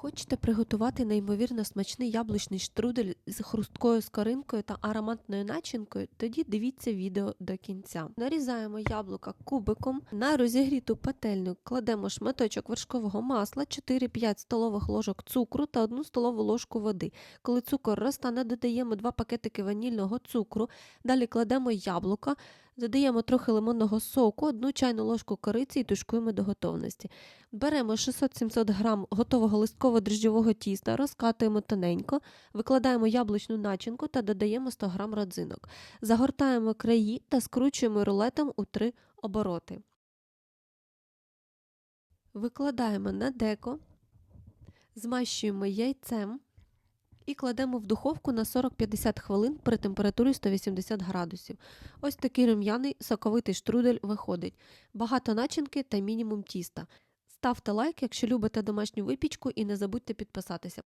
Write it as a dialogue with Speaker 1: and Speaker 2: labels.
Speaker 1: Хочете приготувати неймовірно смачний яблучний штрудель з хрусткою скоринкою та ароматною начинкою? Тоді дивіться відео до кінця. Нарізаємо яблука кубиком. На розігріту пательню кладемо шматочок вершкового масла, 4-5 столових ложок цукру та 1 столову ложку води. Коли цукор розтане, додаємо 2 пакетики ванільного цукру. Далі кладемо яблука, додаємо трохи лимонного соку, 1 чайну ложку кориці і тушкуємо до готовності. Беремо 600-700 грам готового листково-дріжджового тіста, розкатуємо тоненько, викладаємо яблучну начинку та додаємо 100 грам родзинок. Загортаємо краї та скручуємо рулетом у три обороти. Викладаємо на деко, змащуємо яйцем і кладемо в духовку на 40-50 хвилин при температурі 180 градусів. Ось такий рум'яний соковитий штрудель виходить. Багато начинки та мінімум тіста. Ставте лайк, якщо любите домашню випічку, і не забудьте підписатися.